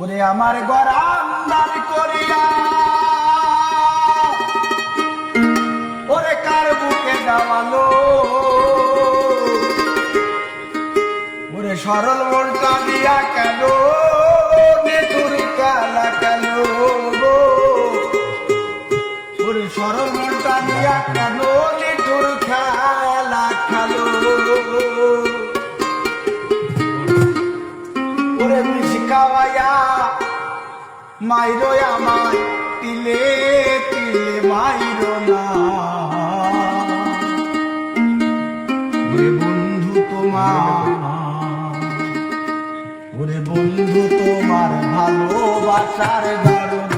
ওরে আমার গরান্দার করিয়া। ওরে কার বুকে দাওয়ালো ওরে সরল মনটা দিয়া কেন? মাইরো আমায় তিলে তিলে মাইরো না। ওরে বন্ধু তোমার ওরে বন্ধু তোমার ভালোবাসার গল্প